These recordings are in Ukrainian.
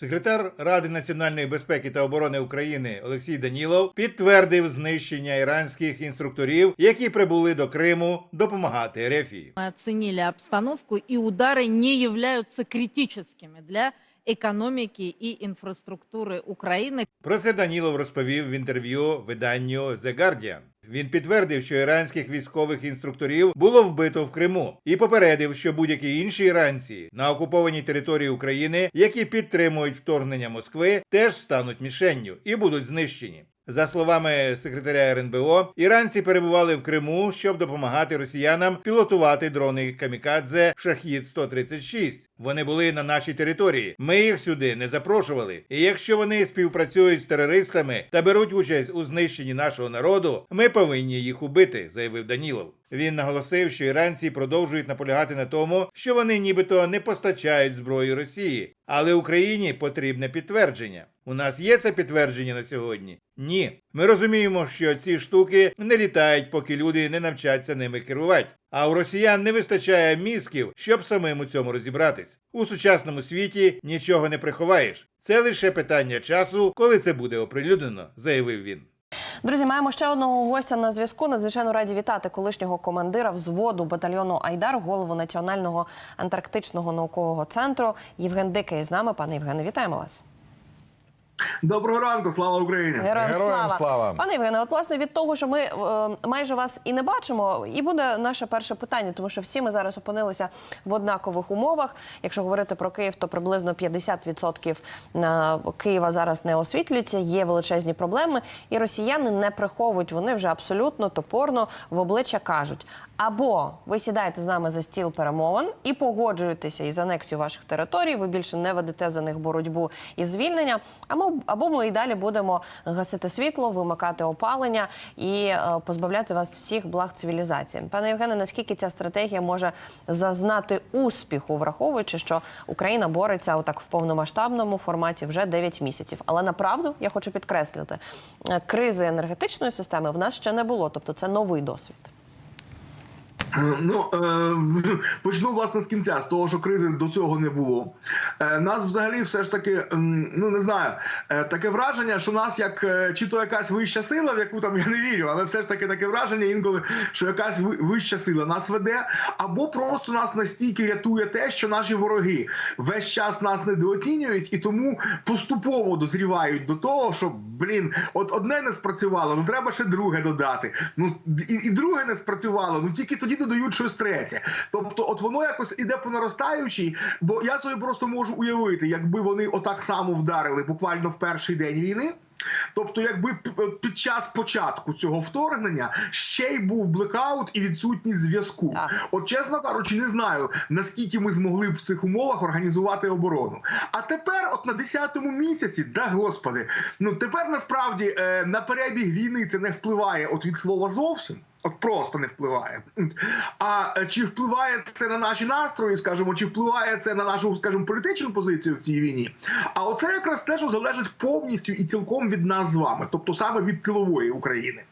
Секретар Ради національної безпеки та оборони України Олексій Данілов підтвердив знищення іранських інструкторів, які прибули до Криму допомагати Рефії. Мы оценили обстановку, и удары не являются критическими для экономики и инфраструктуры Украины. Про це Данілов розповів в інтерв'ю виданню The Guardian. Він підтвердив, що іранських військових інструкторів було вбито в Криму, і попередив, що будь-які інші іранці на окупованій території України, які підтримують вторгнення Москви, теж стануть мішенню і будуть знищені. За словами секретаря РНБО, іранці перебували в Криму, щоб допомагати росіянам пілотувати дрони Камікадзе Шахід 136 Вони були на нашій території. Ми їх сюди не запрошували. І якщо вони співпрацюють з терористами та беруть участь у знищенні нашого народу, ми повинні їх убити, заявив Данілов. Він наголосив, що іранці продовжують наполягати на тому, що вони нібито не постачають зброю Росії, але Україні потрібне підтвердження. У нас є це підтвердження на сьогодні? Ні. Ми розуміємо, що ці штуки не літають, поки люди не навчаться ними керувати. А у росіян не вистачає мізків, щоб самим у цьому розібратись. У сучасному світі нічого не приховаєш. Це лише питання часу, коли це буде оприлюднено, заявив він. Друзі, маємо ще одного гостя на зв'язку. Надзвичайно раді вітати колишнього командира взводу батальйону Айдар, голову Національного антарктичного наукового центру. Євген Дикий з нами. Пане Євгене, вітаємо вас. Доброго ранку, слава Україні! Героям, Героям слава. слава. Пане Євгене, от власне від того, що ми е, майже вас і не бачимо, і буде наше перше питання, тому що всі ми зараз опинилися в однакових умовах. Якщо говорити про Київ, то приблизно 50% на Києва зараз не освітлюється. Є величезні проблеми, і росіяни не приховують. Вони вже абсолютно топорно в обличчя кажуть. Або ви сідаєте з нами за стіл перемовин і погоджуєтеся із анексією ваших територій. Ви більше не ведете за них боротьбу і звільнення. А ми або ми і далі будемо гасити світло, вимикати опалення і е, позбавляти вас всіх благ цивілізації. Пане Євгене, наскільки ця стратегія може зазнати успіху, враховуючи, що Україна бореться отак в повномасштабному форматі вже 9 місяців. Але направду я хочу підкреслити, е, кризи енергетичної системи в нас ще не було, тобто це новий досвід. Ну е, почну власне з кінця, з того, що кризи до цього не було. Е, нас взагалі все ж таки, ну не знаю, е, таке враження, що нас як е, чи то якась вища сила, в яку там я не вірю, але все ж таки таке враження інколи, що якась вища сила нас веде, або просто нас настільки рятує те, що наші вороги весь час нас недооцінюють і тому поступово дозрівають до того, що блін, от одне не спрацювало, ну треба ще друге додати. Ну і, і друге не спрацювало, ну тільки тоді додають щось третє. Тобто, от воно якось іде по наростаючій, бо я собі просто можу уявити, якби вони отак само вдарили буквально в перший день війни. Тобто, якби під час початку цього вторгнення ще й був блекаут і відсутність зв'язку. От чесно кажучи, не знаю наскільки ми змогли б в цих умовах організувати оборону. А тепер, от на 10-му місяці, да господи, ну тепер насправді е, на перебіг війни це не впливає от від слова зовсім. Просто не впливає. А е, чи впливає це на наші настрої, скажімо, чи впливає це на нашу, скажімо, політичну позицію в цій війні? А оце якраз те, що залежить повністю і цілком від нас з вами, тобто саме від тилової України.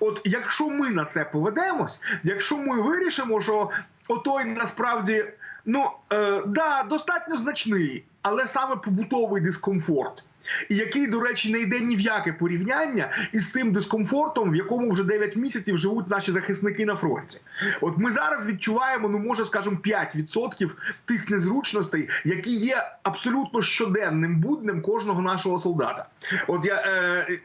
От якщо ми на це поведемось, якщо ми вирішимо, що отой насправді ну е, да, достатньо значний, але саме побутовий дискомфорт. І який, до речі, не йде ні в яке порівняння із тим дискомфортом, в якому вже 9 місяців живуть наші захисники на фронті. От ми зараз відчуваємо, ну може, скажімо, 5% тих незручностей, які є абсолютно щоденним буднем кожного нашого солдата. От я. Е,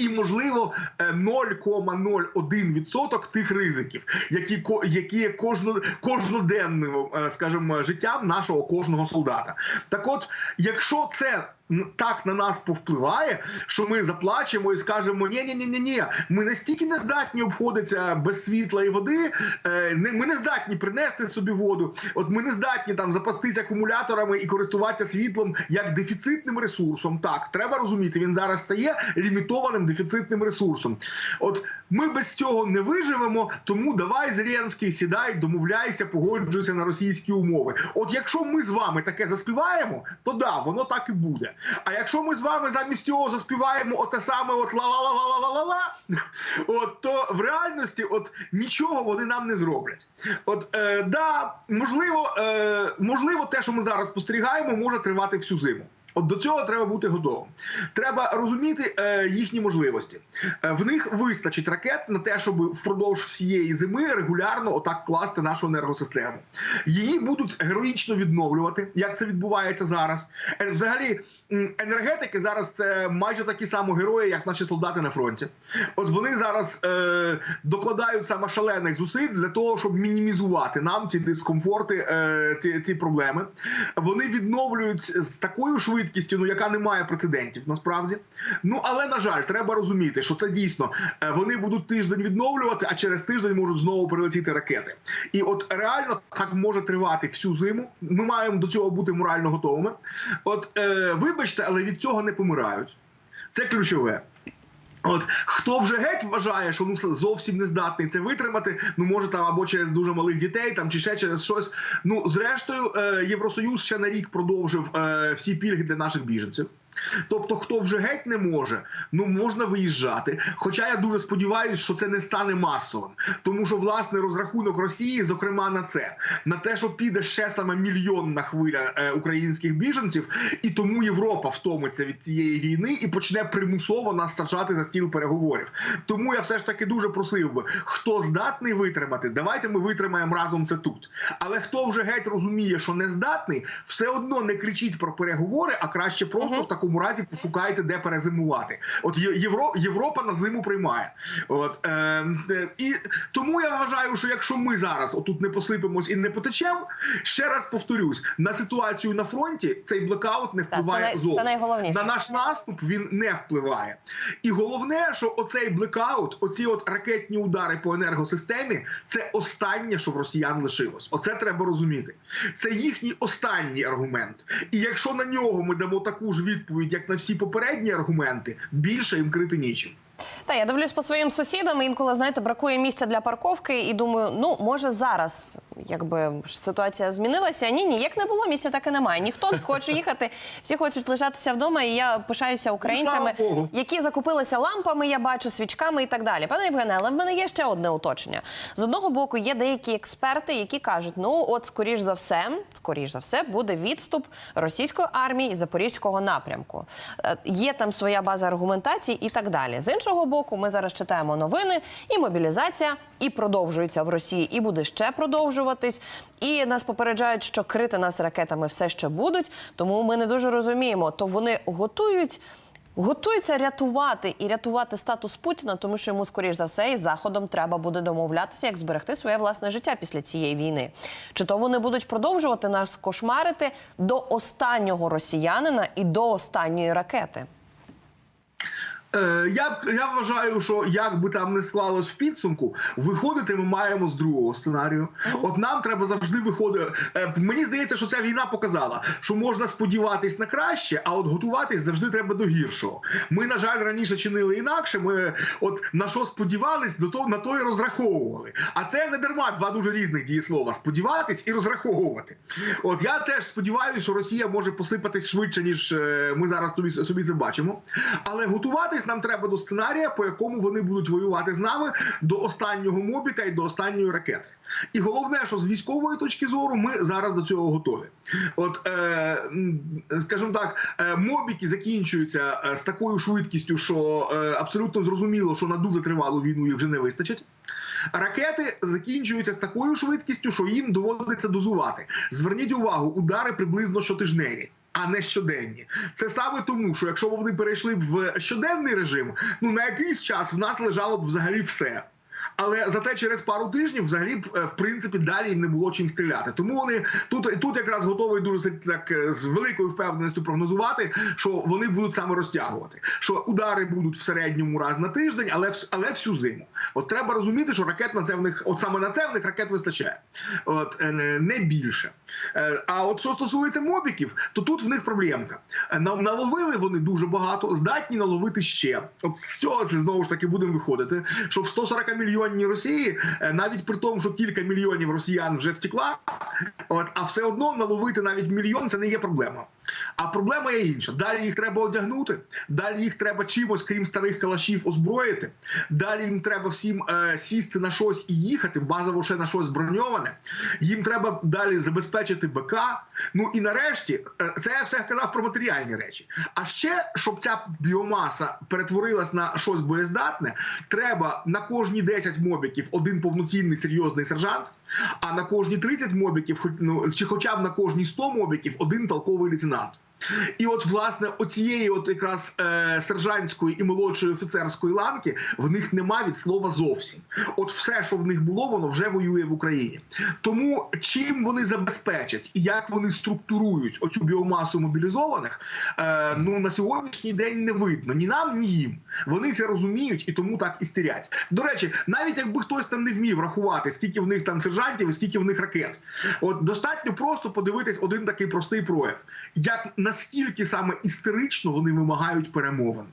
і можливо е, 0,01% тих ризиків, які які є кожно, кожноденним, е, скажімо, життям нашого кожного солдата. Так, от, якщо це так на нас повпливає, що ми заплачемо і скажемо: ні, ні, ні, ні, ні, ми настільки не здатні обходитися без світла і води, е, ми не здатні принести собі воду. От ми не здатні там запастися акумуляторами і користуватися світлом як дефіцитним ресурсом. Так, треба розуміти, він зараз стає лімітованим дефіцитним ресурсом. От ми без цього не виживемо, тому давай Зеленський, сідай, домовляйся, погоджуйся на російські умови. От якщо ми з вами таке заспіваємо, то да, воно так і буде. А якщо ми з вами замість цього заспіваємо оте саме от ла-ла-ла-ла-ла-ла-ла, от то в реальності от нічого вони нам не зроблять. От е, да, можливо, е, можливо, те, що ми зараз спостерігаємо, може тривати всю зиму. От до цього треба бути готовим. Треба розуміти е, їхні можливості. Е, в них вистачить ракет на те, щоб впродовж всієї зими регулярно отак класти нашу енергосистему. Її будуть героїчно відновлювати, як це відбувається зараз. Е, взагалі, енергетики зараз це майже такі самі герої, як наші солдати на фронті. От вони зараз е, докладають саме шалених зусиль для того, щоб мінімізувати нам ці дискомфорти, е, ці, ці проблеми. Вони відновлюють з такою швидкістю, ну яка не має прецедентів насправді. Ну але на жаль, треба розуміти, що це дійсно е, вони будуть тиждень відновлювати, а через тиждень можуть знову прилетіти ракети. І от реально так може тривати всю зиму. Ми маємо до цього бути морально готовими. От е, вибачте, але від цього не помирають. Це ключове. От хто вже геть вважає, що ну зовсім не здатний це витримати, ну може там або через дуже малих дітей, там чи ще через щось. Ну зрештою, е, Євросоюз ще на рік продовжив е, всі пільги для наших біженців. Тобто, хто вже геть не може, ну можна виїжджати. Хоча я дуже сподіваюся, що це не стане масовим, тому що власне розрахунок Росії, зокрема на це, на те, що піде ще саме мільйонна хвиля е, українських біженців, і тому Європа втомиться від цієї війни і почне примусово нас саджати за стіл переговорів. Тому я все ж таки дуже просив би, хто здатний витримати, давайте ми витримаємо разом це тут. Але хто вже геть розуміє, що не здатний, все одно не кричіть про переговори, а краще просто в такому разі пошукайте, де перезимувати. От Євро, Європа на зиму приймає. От е, е, і тому я вважаю, що якщо ми зараз отут не посипемось і не потечемо, ще раз повторюсь, на ситуацію на фронті цей блекаут не Так, це, впливає зовсім. На наш наступ він не впливає. І головне, що оцей блекаут, оці от ракетні удари по енергосистемі, це останнє, що в росіян лишилось. Оце треба розуміти. Це їхній останній аргумент. І якщо на нього ми дамо таку ж відповідь, як на всі попередні аргументи, більше їм крити нічим. Та я дивлюсь по своїм сусідам. Інколи знаєте, бракує місця для парковки, і думаю, ну може зараз, якби ситуація змінилася. Ні, ні, як не було місця, так і немає. Ніхто не хоче їхати, всі хочуть лишатися вдома. І я пишаюся українцями, які закупилися лампами. Я бачу свічками і так далі. Пане Євгене, але в мене є ще одне уточнення. З одного боку, є деякі експерти, які кажуть, ну от скоріш за все, скоріш за все, буде відступ російської армії із запорізького напрямку. Е, Є там своя база аргументації і так далі. З іншого боку, ми зараз читаємо новини, і мобілізація і продовжується в Росії, і буде ще продовжуватись. І нас попереджають, що крити нас ракетами все ще будуть. Тому ми не дуже розуміємо, то вони готують. Готуються рятувати і рятувати статус Путіна, тому що йому, скоріш за все, із заходом треба буде домовлятися, як зберегти своє власне життя після цієї війни. Чи то вони будуть продовжувати нас кошмарити до останнього росіянина і до останньої ракети? Е, я, я вважаю, що як би там не склалось в підсумку, виходити ми маємо з другого сценарію. От нам треба завжди виходити. Е, мені здається, що ця війна показала, що можна сподіватись на краще, а от готуватись завжди треба до гіршого. Ми, на жаль, раніше чинили інакше. Ми от на що сподівались, до того на то і розраховували. А це не дарма два дуже різних дієслова: сподіватись і розраховувати. От я теж сподіваюся, що Росія може посипатись швидше, ніж е, ми зараз собі, собі це бачимо. Але готуватись нам треба до сценарія, по якому вони будуть воювати з нами до останнього мобіка і до останньої ракети. І головне, що з військової точки зору ми зараз до цього готові. От, е, скажімо так, е, мобіки закінчуються е, з такою швидкістю, що е, абсолютно зрозуміло, що на дуже тривалу війну їх вже не вистачить. Ракети закінчуються з такою швидкістю, що їм доводиться дозувати. Зверніть увагу, удари приблизно щотижневі. А не щоденні, це саме тому, що якщо б вони перейшли в щоденний режим, ну на якийсь час в нас лежало б взагалі все. Але зате через пару тижнів взагалі е, в принципі далі їм не було чим стріляти. Тому вони тут тут якраз готові дуже так е, з великою впевненістю прогнозувати, що вони будуть саме розтягувати. Що удари будуть в середньому раз на тиждень, але але всю зиму. От треба розуміти, що ракет на це в них, от саме на це в них ракет вистачає, от е, не- більше. А от що стосується мобіків, то тут в них проблемка. Наловили вони дуже багато, здатні наловити ще. От з цього знову ж таки будемо виходити. Що в 140 мільйонній Росії, е, навіть при тому, що кілька мільйонів росіян вже втекла, от а все одно наловити навіть мільйон це не є проблема. А проблема є інша. Далі їх треба одягнути, далі їх треба чимось, крім старих калашів, озброїти. Далі їм треба всім е, сісти на щось і їхати, базово ще на щось броньоване. Їм треба далі забезпечити БК. Ну і нарешті, е, це я все казав про матеріальні речі. А ще, щоб ця біомаса перетворилась на щось боєздатне, треба на кожні 10 мобіків один повноцінний серйозний сержант. А на кожні 30 мобіків, ну, чи хоча б на кожні 100 мобіків, один толковий лейтенант. not. І от, власне, оцієї от якраз е, сержантської і молодшої офіцерської ланки в них нема від слова зовсім. От все, що в них було, воно вже воює в Україні. Тому чим вони забезпечать і як вони структурують оцю біомасу мобілізованих, е, ну на сьогоднішній день не видно ні нам, ні їм. Вони це розуміють і тому так і стирять. До речі, навіть якби хтось там не вмів рахувати, скільки в них там сержантів і скільки в них ракет, от достатньо просто подивитись один такий простий прояв, як наскільки саме істерично вони вимагають перемовин.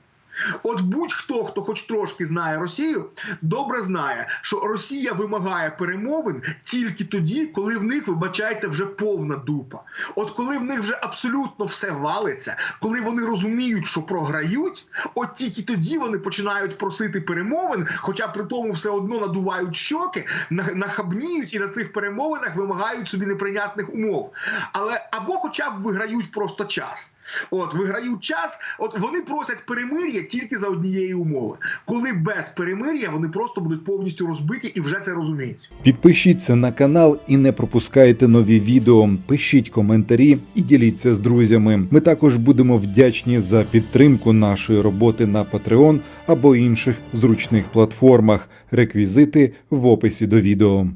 От будь-хто, хто хоч трошки знає Росію, добре знає, що Росія вимагає перемовин тільки тоді, коли в них, вибачайте, вже повна дупа. От коли в них вже абсолютно все валиться, коли вони розуміють, що програють, от тільки тоді вони починають просити перемовин, хоча при тому все одно надувають щоки, нахабніють і на цих перемовинах вимагають собі неприйнятних умов. Але або хоча б виграють просто час. От виграють час, от вони просять перемир'я тільки за однієї умови. Коли без перемир'я вони просто будуть повністю розбиті і вже це розуміють. Підпишіться на канал і не пропускайте нові відео. Пишіть коментарі і діліться з друзями. Ми також будемо вдячні за підтримку нашої роботи на Patreon або інших зручних платформах. Реквізити в описі до відео.